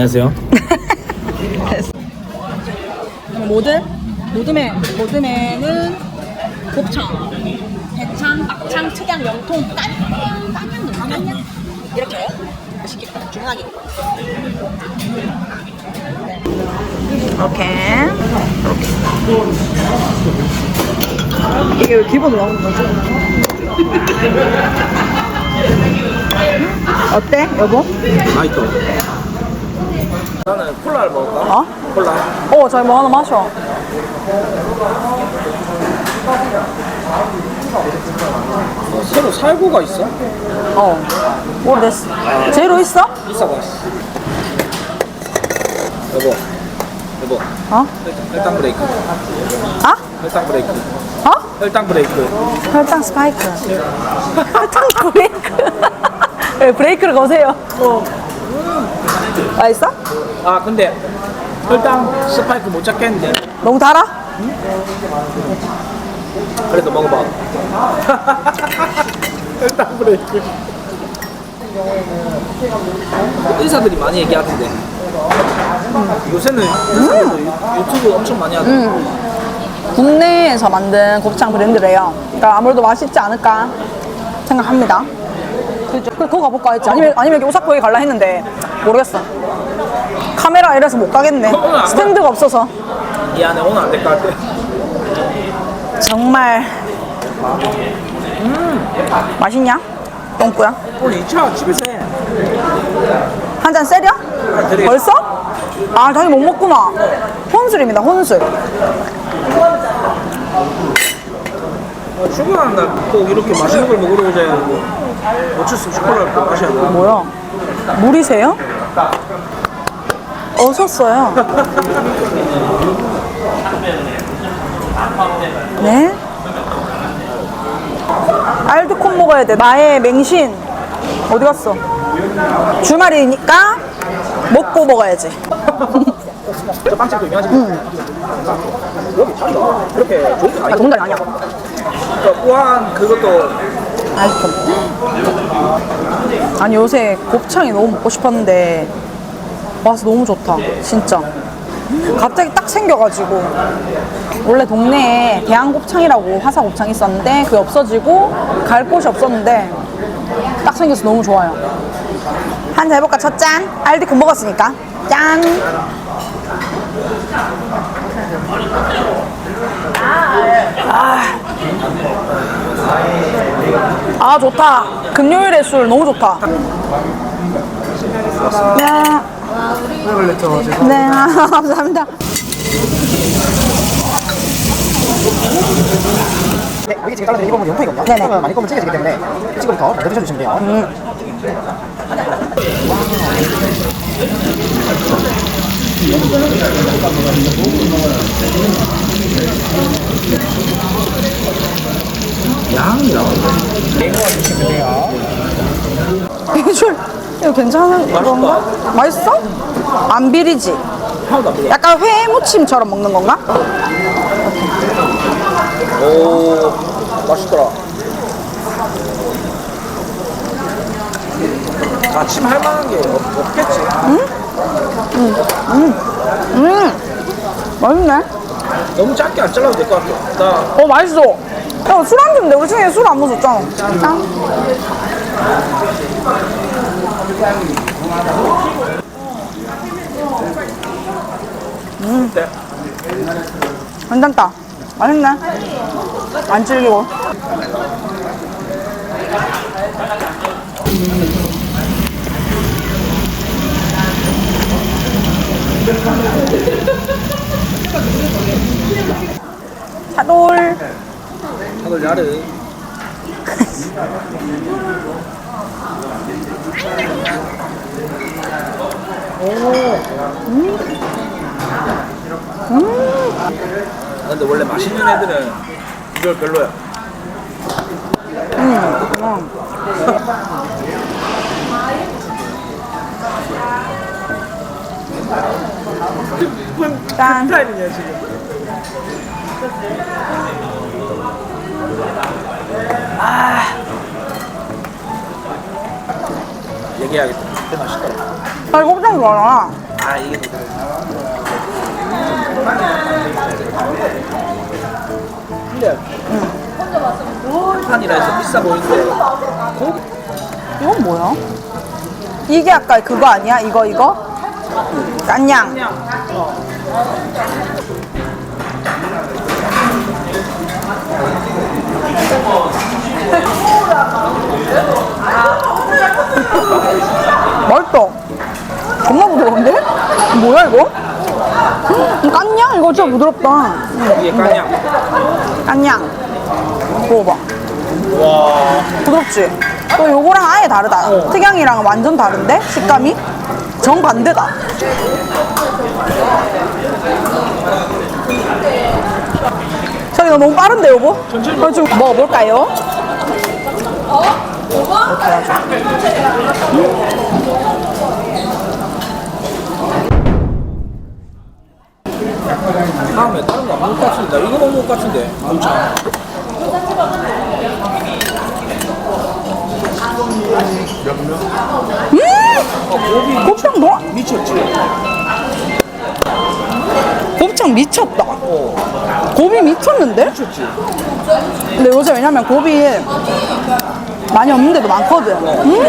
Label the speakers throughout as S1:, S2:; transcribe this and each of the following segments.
S1: 안녕하세요.
S2: 모듬? 모듬에, 모듬에는 곱창, 대창, 막창, 특양, 명통, 깐냥, 깐냥, 깐냥 이렇게 해요. 맛있겠다. 주문하기. 이렇게. 이게 왜 기본으로 나오는 거지? 어때, 여보?
S1: 맛있어. 나는 콜라를 먹을까?
S2: 어?
S1: 콜라.
S2: 어, 저희 뭐 하나 마셔.
S1: 어, 새로 살구가 있어?
S2: 어. 오래됐어. 제로 있어?
S1: 있어 봐. 여보. 여보.
S2: 어?
S1: 혈당, 혈당 브레이크.
S2: 아?
S1: 혈당 브레이크.
S2: 어?
S1: 혈당 브레이크.
S2: 혈당 스파이크. 혈당 브레이크. 왜 브레이크를 거세요? 어. 맛있어?
S1: 아 근데 혈당 스파이크 못 잡겠는데.
S2: 너무 달아?
S1: 그래도 먹어봐. 혈당 브레이크. 의사들이 많이 얘기하던데. 요새는 의사들도 유- 유튜브 엄청 많이 하던데.
S2: 국내에서 만든 곱창 브랜드래요. 그러니까 아무래도 맛있지 않을까 생각합니다. 그죠? 그래, 그거 가볼까 했지. 아니면, 아니면 여기 오사코에 갈라 했는데 모르겠어. 카메라 이래서 못 가겠네. 스탠드가 없어서.
S1: 미안해 오늘 안 될 것 같아.
S2: 정말. 맛있냐? 똥꾸야?
S1: 오늘 2차 집에서 해.
S2: 한 잔 세려?
S1: 드리겠습니다.
S2: 벌써? 아, 자기 못 먹구나. 혼술입니다, 혼술.
S1: 어, 출근하는 날 꼭 이렇게 맛있는 걸 먹으러 오자 해가지고 어쩔 수 없이 콜라를 또 마셔야 돼.
S2: 뭐야? 물이세요? 어섰어요. 네? 알드콘 먹어야 돼. 나의 맹신. 어디 갔어? 주말이니까 먹고 먹어야지.
S1: 저 빵집도 유명하지. 여기 잘다. 이렇게 좋은 게
S2: 아,
S1: 아니고.
S2: 좋은 날 아니야.
S1: 그러니까 우한 그것도
S2: 알드콘. 아니, 요새 곱창이 너무 먹고 싶었는데, 와서 너무 좋다. 진짜. 갑자기 딱 생겨가지고. 원래 동네에 대한곱창이라고 화사곱창 있었는데 그게 없어지고 갈 곳이 없었는데 딱 생겨서 너무 좋아요. 한 잔 해볼까? 첫 잔. 알디콘 먹었으니까. 짠. 아, 아 좋다. 금요일에 술 너무 좋다. 네. 네, 아, 감사합니다.
S3: 네, 여기 지금 잘라드린 1번은 연포이거든요.
S2: 네네.
S3: 그러면 많이 검은 찌개지기 때문에 지금부터 먼저 드셔주시면 돼요.
S1: 양이 나온다.
S2: 술 이거 괜찮은 건가? 맛있어? 안 비리지? 약간 회무침처럼 먹는 건가?
S1: 오 맛있더라. 아침 할 만한 게 없- 없겠지.
S2: 맛있네.
S1: 너무 짧게 안 잘라도 될 것 같아. 나
S2: 어 맛있어. 야, 술안주인데 우리 중에 술 안 먹었잖아. 짠.
S1: 어때?
S2: 괜찮다. 맛있네. 안 질기고. 차돌.
S1: 다들 야르. 오. 근데 원래 맛있는 애들은 비주얼 별로야. 분
S2: 짠.
S1: 타임이냐 지금. 아. 얘기해야겠다. 진짜 맛있더라.
S2: 아, 이거 곱창 좋아하잖아.
S1: 아 이게 근데 판이라 해서 비싸 보이는데 고기
S2: 이건 뭐야? 이게 아까 그거 아니야? 이거 이거? 깐양. 맛있다. 겁나 부드러운데? 뭐야 이거? 음, 깐양? 이거 진짜 부드럽다.
S1: 이게 까냥
S2: 깐양. 먹어봐. 부드럽지? 또 요거랑 아예 다르다. 특양이랑 완전 다른데? 식감이? 정반대다. 저기 너 너무 빠른데?
S1: 천천히
S2: 그럼 좀 먹어볼까요? 이렇게.
S1: 다음에 다른 거나 이거 것 같은데 엄청 어, 고비
S2: 곱창 뭐?
S1: 미쳤지
S2: 곱창 미쳤다.
S1: 어
S2: 곱이 미쳤는데?
S1: 미쳤지
S2: 근데 요새 왜냐면 곱이 많이 없는 데도 많거든. 음!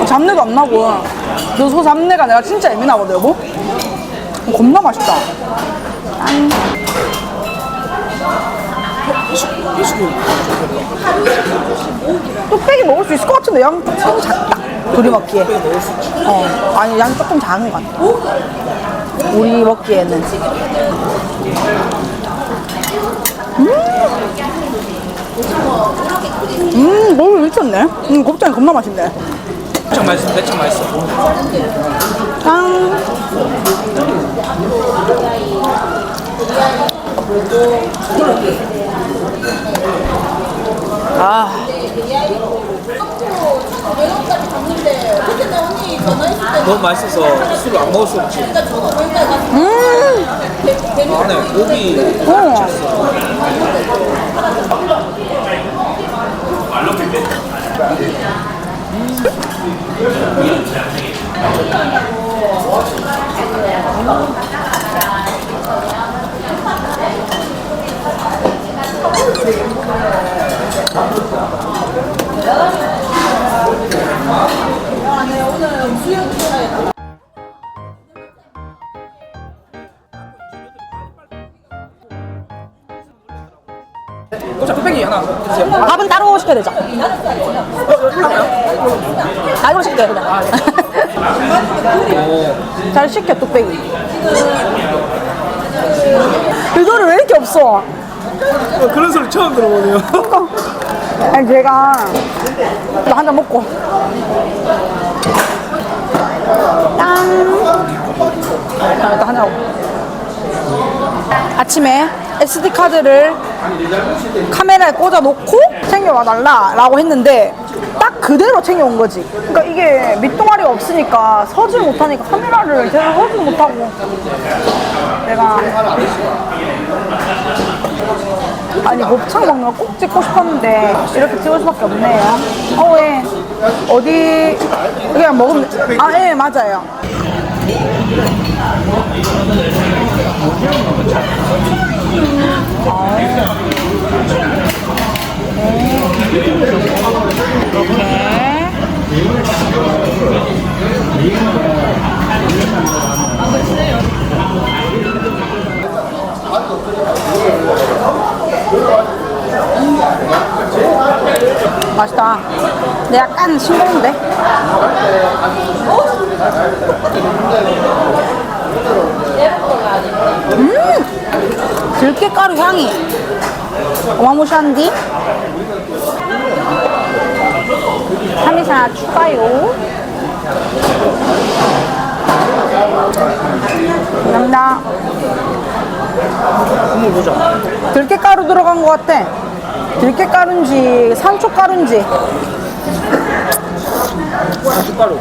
S2: 어, 잡내도 안 나고. 요소 잡내가 내가 진짜 예민하거든, 여보. 겁나 맛있다. 짠.
S1: 미식이
S2: 뚝배기 먹을 수 있을 것 같은데 양 조금 작다. 둘이 먹기에. 어, 아니 양 조금 작은 것 같아. 우리 먹기에는. 음, 음, 너무 미쳤네. 음, 곱창이 겁나 맛있네.
S1: 매참 맛있어 매참 맛있어
S2: 짠. 아,
S1: 너무 맛있어서 술을 안 먹을 수 없지
S2: 음,
S1: 안에 고기
S2: 어.
S1: 곱
S2: 시켜야 되죠? 아, 이거 시킬게요, 그냥. 잘 시켜, 뚝배기. 이거를 왜 이렇게 없어?
S1: 그런 소리 처음 들어보네요
S2: 아니, 제가 한잔 먹고. 짠. 자, 일단 한잔 먹고. 아침에 SD카드를 카메라에 꽂아 놓고 챙겨와 달라라고 했는데 딱 그대로 챙겨온 거지. 그러니까 이게 밑동아리가 없으니까 서질 못하니까 카메라를 제대로 서질 못하고 내가 아니 곱창 먹는 거 꼭 찍고 싶었는데 이렇게 찍을 수밖에 없네요. 어, 예. 어디 그냥 먹으면 아, 예, 맞아요. 이렇게 맛있다. 근데 약간 싱거운데? 음! 들깨가루 향이 어마무시한디? 참이사 추가요. 감사합니다.
S1: 보자
S2: 들깨가루 들어간 것 같아. 들깨가루인지 산초가루인지.
S1: 고춧가루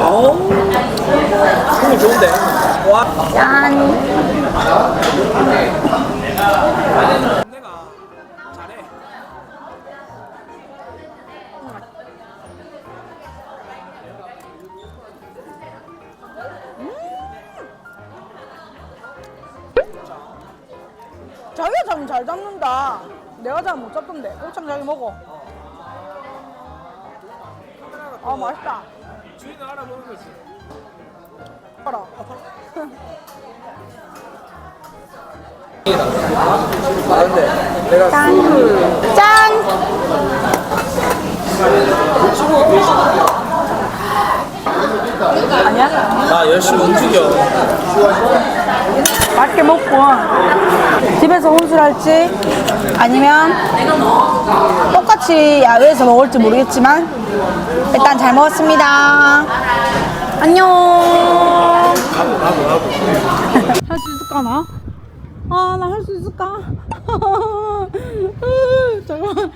S1: 아우 느낌이 좋은데. 와.
S2: 짠.
S1: 음.
S2: 자기 잠을 잘 잡는다. 내가 잡으면 못 잡던데. 곱창 자기 먹어. 아, 맛있다.
S1: 주인을 알아보는 거지.
S2: 봐라.
S1: 아 근데 내가
S2: 짠. 짠. 아니야?
S1: 나 열심히 움직여.
S2: 맛있게 먹고 집에서 혼술할지 아니면 똑같이 야외에서 먹을지 모르겠지만 일단 잘 먹었습니다. 안녕. 할수 있을까 나? 아 나 할 수 있을까? 잠깐만.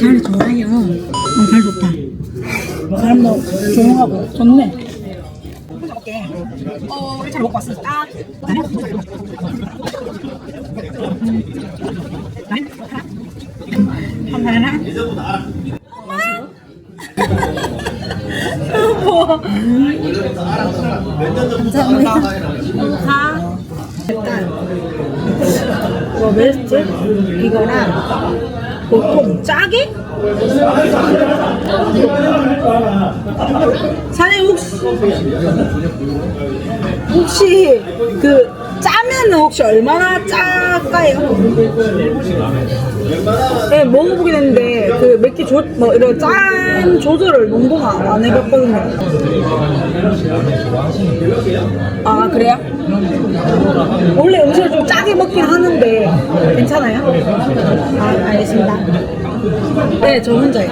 S2: 잘 좋아요. 어, 잘 좋다. 사람도 조용하고 좋네. 어, 우리 잘 먹고 왔으니까. 뭐. 뭐? 이거랑 보통 짜게? 사장님 혹시 혹시 그 짜면은 혹시 얼마나 짤까요? 네 먹어보긴 했는데 그몇개 조, 뭐 이런 짠 조절을 농도는 안, 안 해봤거든요. 아 그래요? 원래 음식을 좀 짜게 먹긴 하는데 괜찮아요? 아 알겠습니다. 네, 저 혼자요.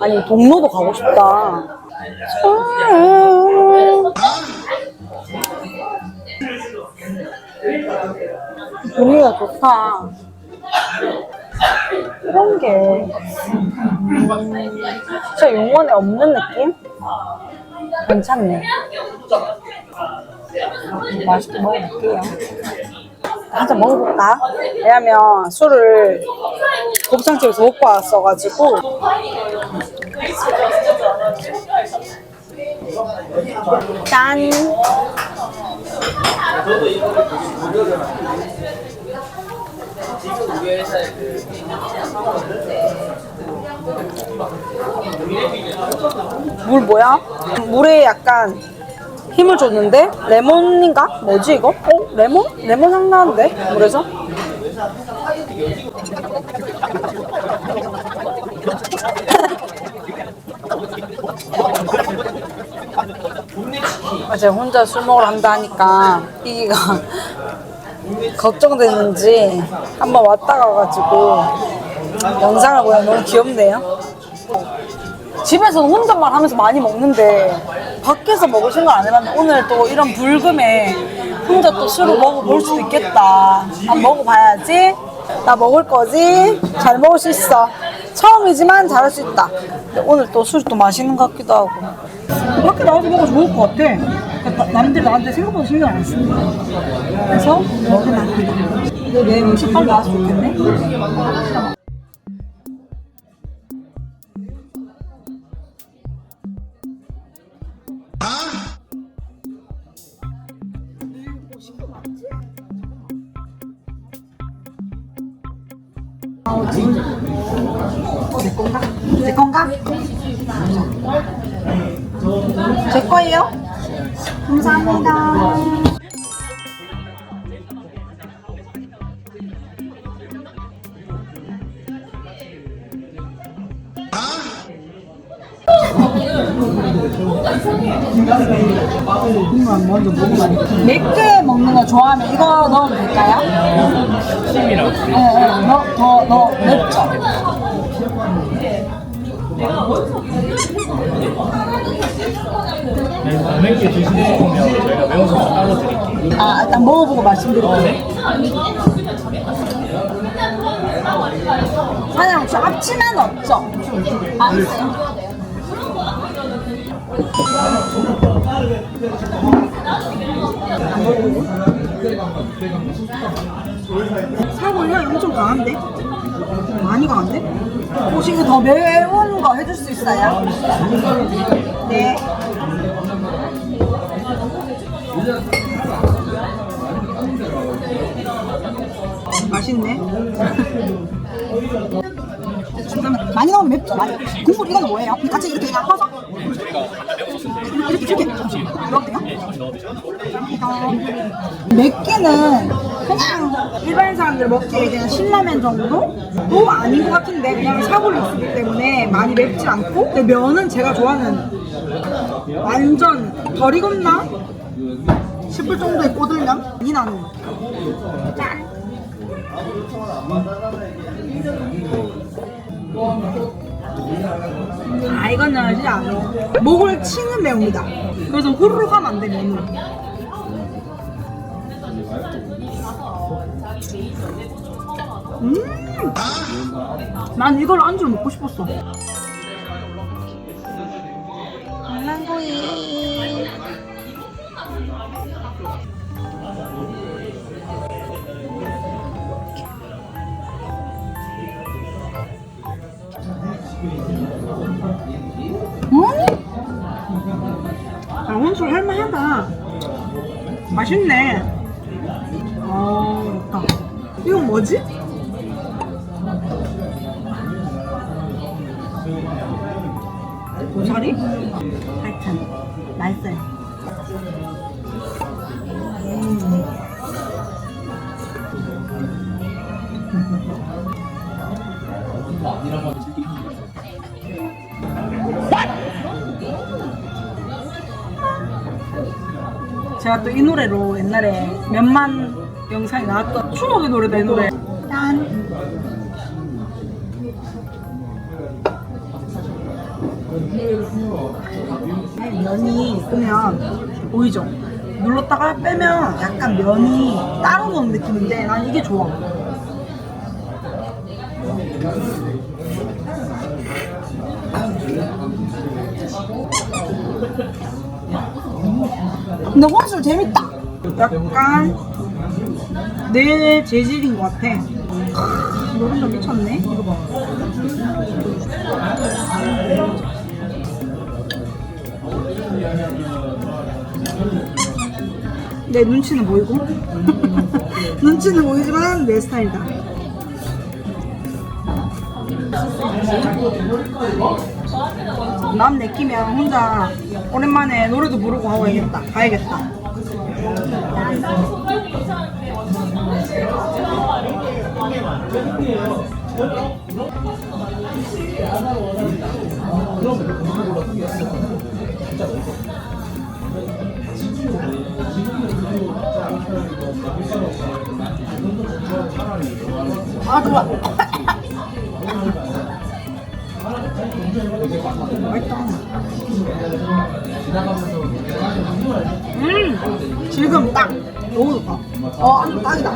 S2: 아니 동로도 가고 싶다. 분위기가 좋다. 이런 게 음, 진짜 용원에 없는 느낌? 괜찮네. 맛있게 먹어볼게요. 한잔 먹어볼까? 왜냐면 술을 곱창집에서 먹고 왔어가지고 짠 물 뭐야? 물에 약간 힘을 줬는데 레몬인가? 뭐지 이거? 어? 레몬? 레몬 향 나는데 물에서? 어제 혼자 술 먹으러 한다 하니까 이기가 걱정되는지 한번 왔다 가가지고 영상을 보면 너무 귀엽네요. 집에서는 혼잣말 하면서 많이 먹는데 밖에서 먹을 생각 안 해봤는데 오늘 또 이런 불금에 혼자 또 술을 먹어볼 수도 있겠다. 안 먹어봐야지. 나 먹을 거지. 잘 먹을 수 있어. 처음이지만 잘할 수 있다. 오늘 또 술이 또 맛있는 것 같기도 하고. 밖에 나가서 먹으면 좋을 것 같아. 남들 나한테 생각보다 신경 안 쓰니까. 그래서 먹으면 안 돼. 이거 내 음식 빨리 나왔으면 좋겠네. 제 건가? 제 거예요? 감사합니다. 맵게 먹는 거 좋아하면 이거 넣으면 될까요? 심이랑 네, 네. 너, 더, 너 맵죠?
S4: 안 맵게 드시고 싶으면 저희가 매운 소스 따로 드릴게요.
S2: 아, 일단 먹어보고 말씀드릴게요. 사장님 혹시 앞치마는 없죠? 아, 있어요? 사골 향이 엄청 강한데? 많이 강한데? 혹시 이거 더 매운 거 해줄 수 있어요? 네. 맛있네. 많이 넣으면 맵죠? 많이. 국물 이건 뭐예요? 같이 이렇게 그냥 퍼서? 이렇게 이렇게 넣어도 돼요? 맵기는 그냥 일반 사람들 먹기에 그냥 신라면 정도도 아닌 것 같은데 그냥 사골 육수기 때문에 많이 맵지 않고 근데 면은 제가 좋아하는 완전 덜 익었나? 싶을 정도의 꼬들면 많이 나는 아 이거는 진짜 목을 치는 매운이다. 그래서 후루룩 하면 안돼 면은 음난 이걸 안주로 먹고 싶었어. 장난고이 강원술 할만하다. 맛있네. 아, 좋다. 이건 뭐지? 고사리? 하여튼, 맛있어요. 제가 또 이 노래로 옛날에 몇만 영상이 나왔던 추억의 노래다 이 노래 짠 면이 있으면 보이죠? 눌렀다가 빼면 약간 면이 따로 노는 느낌인데 난 이게 좋아 근데 혼술 재밌다. 약간 내 재질인 것 같아. 노른자 미쳤네. 이거 봐. 내 눈치는 보이고 눈치는 보이지만 내 스타일이다. 남 내키면 혼자 오랜만에 노래도 부르고 하고 야겠다. 가야겠다. 아 좋아 음 지금 딱 너무 좋다. 어 아주 딱이다.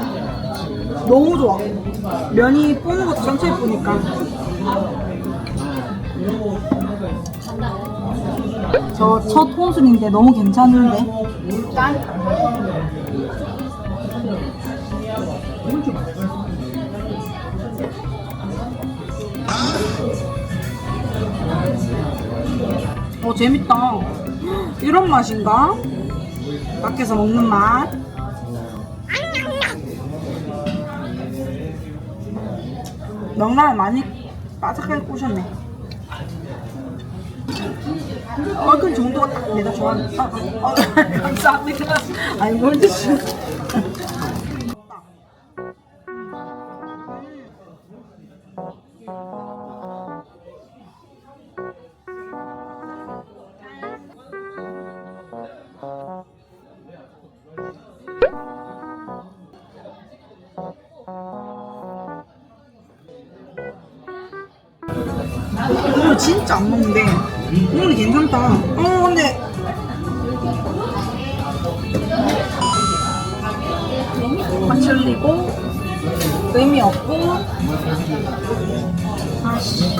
S2: 너무 좋아. 면이 뿌는 것도 천천히 뿌니까. 저 첫 혼술인데 너무 괜찮은데? 짠 어 재밌다. 이런 맛인가? 밖에서 먹는 맛? 명란을 많이 바삭하게 꼬셨네. 얼큰 정도가 딱 내가 좋아하는 아, 아, 아, 감사합니다. 아니 뭘 드시는 진짜 안 먹는데. 국물이 괜찮다. 어 근데 흘리고 의미 없고. 아씨